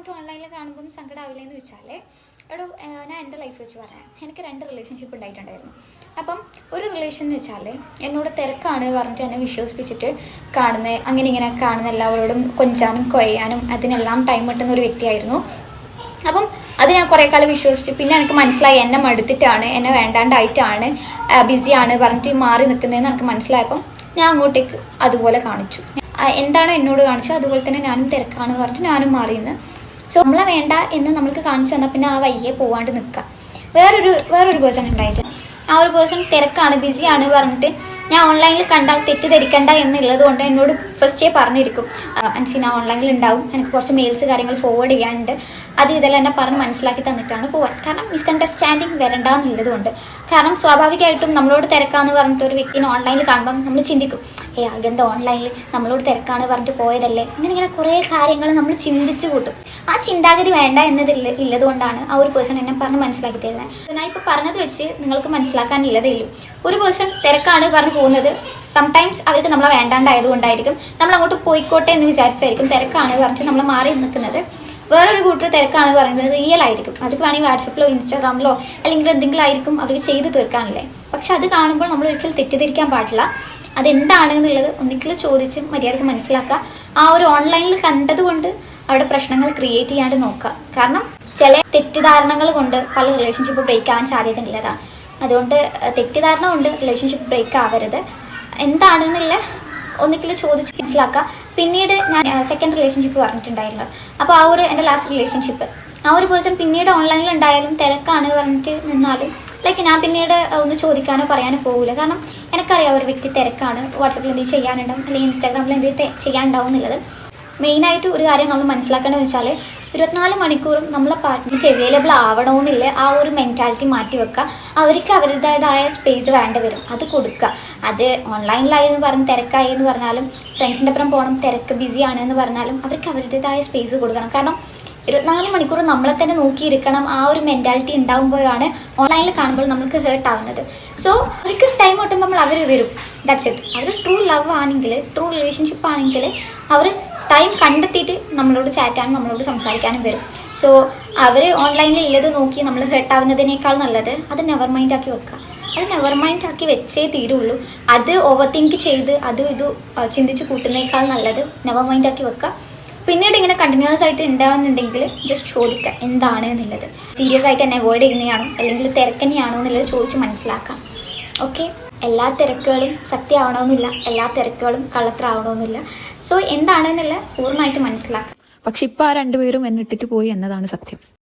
പറഞ്ഞിട്ട് ഓൺലൈനിൽ കാണുമ്പം സങ്കടമാവില്ല എന്ന് വെച്ചാൽ എടോ ഞാൻ എന്റെ ലൈഫ് വെച്ച് പറയാം. എനിക്ക് രണ്ട് റിലേഷൻഷിപ്പ് ഉണ്ടായിട്ടുണ്ടായിരുന്നു. അപ്പം ഒരു റിലേഷൻ എന്ന് വെച്ചാൽ എന്നോട് തിരക്കാണ് പറഞ്ഞിട്ട് എന്നെ വിശ്വസിപ്പിച്ചിട്ട് കാണുന്ന അങ്ങനെ ഇങ്ങനെ കാണുന്ന എല്ലാവരോടും കൊഞ്ചാനും കൊയ്യാനും അതിനെല്ലാം ടൈം കിട്ടുന്ന ഒരു വ്യക്തിയായിരുന്നു. അപ്പം അത് ഞാൻ കുറേ കാലം വിശ്വസിച്ചു. പിന്നെ എനിക്ക് മനസ്സിലായി എന്നെ മടുത്തിട്ടാണ് എന്നെ വേണ്ടാണ്ടായിട്ടാണ് ബിസിയാണ് പറഞ്ഞിട്ട് മാറി നിൽക്കുന്നതെന്ന് എനിക്ക് മനസ്സിലായപ്പം ഞാൻ അങ്ങോട്ടേക്ക് അതുപോലെ കാണിച്ചു. എന്താണോ എന്നോട് കാണിച്ചത്? അതുപോലെ തന്നെ ഞാനും തിരക്കാണ് പറഞ്ഞിട്ട് ഞാനും മാറിയെന്ന് സോ നമ്മളെ വേണ്ട എന്ന് നമ്മൾക്ക് കാണിച്ചു തന്നാൽ പിന്നെ ആ വയ്യെ പോവാണ്ട് നിൽക്കാം വേറൊരു വേറൊരു പേഴ്സൺ ഉണ്ടായിട്ട് ആ ഒരു പേഴ്സൺ തിരക്കാണ് ബിസിയാണ് പറഞ്ഞിട്ട് ഞാൻ ഓൺലൈനിൽ കണ്ടാൽ തെറ്റിദ്ധരിക്കണ്ട എന്നുള്ളത് കൊണ്ട് എന്നോട് ഫസ്റ്റേ പറഞ്ഞിരിക്കും. അൻസി ഞാൻ ഓൺലൈനിൽ ഉണ്ടാവും. എനിക്ക് കുറച്ച് മെയിൽസ് കാര്യങ്ങൾ ഫോർവേഡ് ചെയ്യാനുണ്ട്. അത് ഇതെല്ലാം എന്നെ പറഞ്ഞ് മനസ്സിലാക്കി തന്നിട്ടാണ് പോവാൻ. കാരണം മിസ്അണ്ടർസ്റ്റാൻഡിങ് വരണ്ട എന്നുള്ളത് കൊണ്ട്. കാരണം സ്വാഭാവികമായിട്ടും നമ്മളോട് തിരക്കാന്ന് പറഞ്ഞിട്ട് ഒരു വ്യക്തിനെ ഓൺലൈനിൽ കാണുമ്പം നമ്മൾ ചിന്തിക്കും. ഏ അതെന്താ ഓൺലൈനിൽ നമ്മളോട് തിരക്കാണ് പറഞ്ഞിട്ട് പോയതല്ലേ? അങ്ങനെ ഇങ്ങനെ കുറേ കാര്യങ്ങൾ നമ്മൾ ചിന്തിച്ചു കൂട്ടും. ആ ചിന്താഗതി വേണ്ട എന്നതില്ല ഇല്ലതുകൊണ്ടാണ് ആ ഒരു പേഴ്സൺ എന്നെ പറഞ്ഞ് മനസ്സിലാക്കി തരുന്നത് ഞാൻ ഇപ്പോൾ പറഞ്ഞത് വെച്ച് നിങ്ങൾക്ക് മനസ്സിലാക്കാനില്ലതേ ഇല്ലൂ ഒരു പേഴ്സൺ തിരക്കാണ് പറഞ്ഞു പോകുന്നത്. സംടൈംസ് അവർക്ക് നമ്മളെ വേണ്ടാണ്ടായതുകൊണ്ടായിരിക്കും. നമ്മൾ അങ്ങോട്ട് പോയിക്കോട്ടെ എന്ന് വിചാരിച്ചായിരിക്കും തിരക്കാണ് പറഞ്ഞിട്ട് നമ്മൾ മാറി നിൽക്കുന്നത്. വേറൊരു കൂട്ടർ തിരക്കാണ് പറയുന്നത് റിയൽ ആയിരിക്കും. അവർക്ക് വേണമെങ്കിൽ വാട്സപ്പിലോ ഇൻസ്റ്റാഗ്രാമിലോ അല്ലെങ്കിൽ എന്തെങ്കിലും ആയിരിക്കും അവർക്ക് ചെയ്ത് തീർക്കാനല്ലേ. പക്ഷെ അത് കാണുമ്പോൾ നമ്മൾ ഒരിക്കലും തെറ്റിദ്ധരിക്കാൻ പാടില്ല. അതെന്താണ് എന്നുള്ളത് ഒന്നിക്കൽ ചോദിച്ച് മര്യാദയ്ക്ക് മനസ്സിലാക്കുക. ആ ഒരു ഓൺലൈനിൽ കണ്ടതുകൊണ്ട് അവിടെ പ്രശ്നങ്ങൾ ക്രിയേറ്റ് ചെയ്യാണ്ട് നോക്കുക. കാരണം ചില തെറ്റിദ്ധാരണകൾ കൊണ്ട് പല റിലേഷൻഷിപ്പ് ബ്രേക്ക് ആവാൻ സാധ്യത ഉള്ളതാണ് അതുകൊണ്ട് തെറ്റിദ്ധാരണ കൊണ്ട് റിലേഷൻഷിപ്പ് ബ്രേക്ക് ആവരുത്. എന്താണ് എന്താണെന്നുള്ള ഒന്നിക്കൽ ചോദിച്ച് മനസ്സിലാക്കുക. പിന്നീട് ഞാൻ സെക്കൻഡ് റിലേഷൻഷിപ്പ് പറഞ്ഞിട്ടുണ്ടായിരുന്നു. അപ്പോൾ ആ ഒരു എന്റെ ലാസ്റ്റ് റിലേഷൻഷിപ്പ് ആ ഒരു പേഴ്സൺ പിന്നീട് ഓൺലൈനിൽ ഉണ്ടായാലും തിരക്കാണ് പറഞ്ഞിട്ട് നിന്നാലും ലൈക്ക് ഞാൻ പിന്നീട് ഒന്ന് ചോദിക്കാനോ പറയാനോ പോകില്ല കാരണം എനിക്കറിയാം ഒരു വ്യക്തി തിരക്കാണ്. വാട്സപ്പിൽ എന്തെങ്കിലും ചെയ്യാനുണ്ടാവും. അല്ലെങ്കിൽ ഇൻസ്റ്റാഗ്രാമിൽ എന്തെങ്കിലും ചെയ്യാനുണ്ടാവും എന്നുള്ളത്. മെയിനായിട്ട് ഒരു കാര്യം നമ്മൾ മനസ്സിലാക്കേണ്ടതെന്ന് വെച്ചാൽ ഇരുപത്തിനാല് മണിക്കൂറും നമ്മളെ പാർട്ട്ണർക്ക് അവൈലബിൾ ആവണമെന്നില്ല ആ ഒരു മെന്റാലിറ്റി മാറ്റി വെക്കുക അവർക്ക് അവരുടേതായ സ്പേസ് വേണ്ടി വരും. അത് കൊടുക്കുക അത് ഓൺലൈനിലായി എന്ന് പറഞ്ഞ് തിരക്കായി എന്ന് പറഞ്ഞാലും ഫ്രണ്ട്സിന്റെ അപ്പുറം പോകണം തിരക്ക് ബിസിയാണ് എന്ന് പറഞ്ഞാലും അവർക്ക് അവരുടേതായ സ്പേസ് കൊടുക്കണം. കാരണം ഇരുപത്തിനാല് മണിക്കൂർ നമ്മളെ തന്നെ നോക്കിയിരിക്കണം. ആ ഒരു മെന്റാലിറ്റി ഉണ്ടാകുമ്പോഴാണ് ഓൺലൈനിൽ കാണുമ്പോൾ നമുക്ക് ഹേർട്ട് ആവുന്നത്. സോ അവർക്ക് ടൈം കിട്ടുമ്പോൾ നമ്മൾ അവർ വരും. ദാറ്റ്സ് ഇറ്റ് അവർ ട്രൂ ലവ് ആണെങ്കിൽ ട്രൂ റിലേഷൻഷിപ്പ് ആണെങ്കിൽ അവർ ടൈം കണ്ടെത്തിയിട്ട് നമ്മളോട് ചാറ്റാനും നമ്മളോട് സംസാരിക്കാനും വരും. സോ അവർ ഓൺലൈനിൽ ഉള്ളത് നോക്കി നമ്മൾ ഹേർട്ട് ആവുന്നതിനേക്കാൾ നല്ലത് അത് നെവർ മൈൻഡ് ആക്കി വെക്കുക. അത് നെവർ മൈൻഡ് ആക്കി വെച്ചേ തീരുള്ളൂ. അത് ഓവർ തിങ്ക് ചെയ്ത് അത് ഇത് ചിന്തിച്ച് കൂട്ടുന്നേക്കാൾ നല്ലത് നെവർ മൈൻഡ് ആക്കി വെക്കുക. പിന്നീട് ഇങ്ങനെ കണ്ടിന്യൂസ് ആയിട്ട് ഉണ്ടാവുന്നുണ്ടെങ്കിൽ ജസ്റ്റ് ചോദിക്കുക എന്താണ് എന്നുള്ളത്. സീരിയസ് ആയിട്ട് എന്നെ അവോയ്ഡ് ചെയ്യുന്നതാണോ? അല്ലെങ്കിൽ തിരക്കന്നെയാണോ എന്നുള്ളത് ചോദിച്ച് മനസ്സിലാക്കാം. ഓക്കെ എല്ലാ തിരക്കുകളും സത്യമാവണമെന്നില്ല. എല്ലാ തിരക്കുകളും കള്ളത്തരാവണമെന്നില്ല സോ എന്താണെന്നുള്ള പൂർണമായിട്ട് മനസ്സിലാക്കാം. പക്ഷെ ഇപ്പൊ ആ രണ്ടുപേരും എന്നിട്ടിട്ട് പോയി എന്നതാണ് സത്യം.